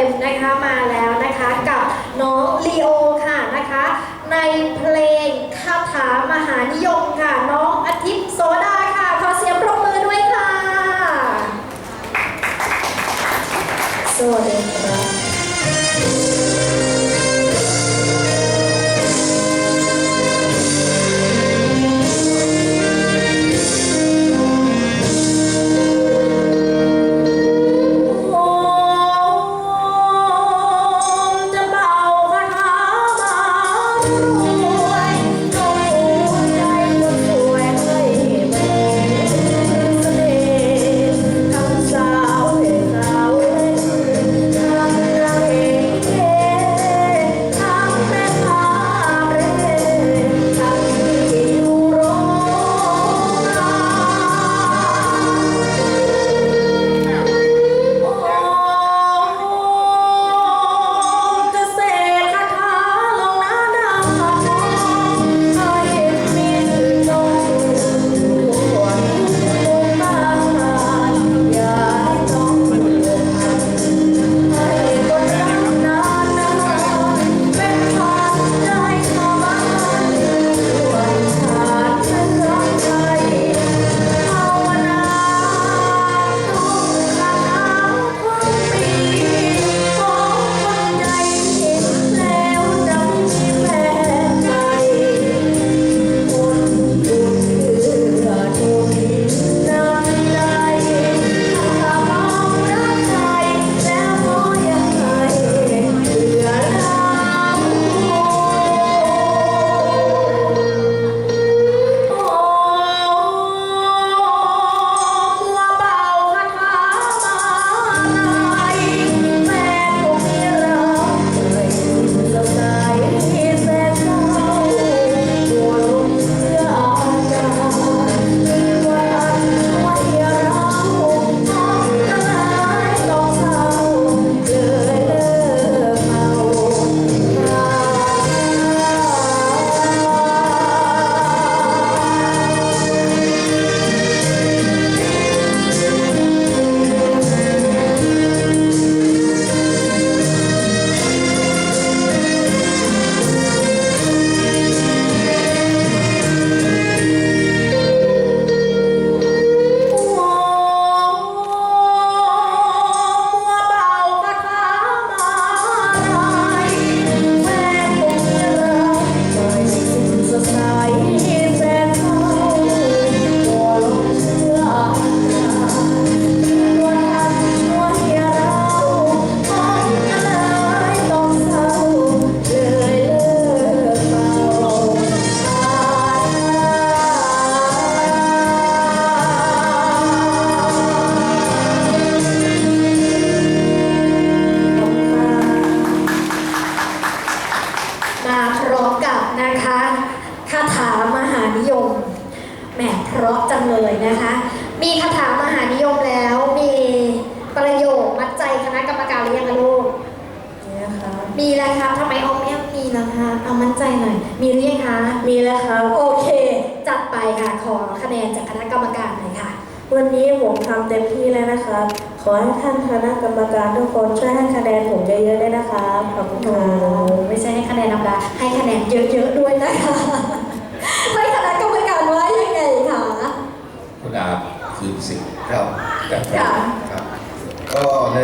ต็มนะคะมาแล้วนะคะ กับน้องลีโอค่ะนะคะ ในเพลงคาถามหานิยมค่ะ น้องอาทิตย์โซดาค่ะ ขอเสียงปรบมือด้วยค่ะสวัสดีค นิยมแหมเพราะจังเลยนะคะ มีคาถามหานิยมแล้วมีประโยคมัดใจคณะกรรมการหรือยังคะลูกนี่นะคะมีแล้วครับทำไมออมไม่มีนะคะเอามั่นใจหน่อย มีหรือยังคะ มีแล้วครับ โอเค จัดไปค่ะ ขอคะแนนจากคณะกรรมการหน่อยค่ะ วันนี้ผมทำเต็มที่แล้วนะครับ ขอให้ท่านคณะกรรมการทุกคนช่วยให้คะแนนผมเยอะๆด้วยนะครับ ขอบคุณคโอ้รับไม่ใช่ให้คะแนนธรรมดาให้คะแนนเยอะๆด้วยนะคะ ให้คณะกรรมการว่ายังไงคะ คุณอาคืนสิทธิ์ครับกับค่ะครับก็ใน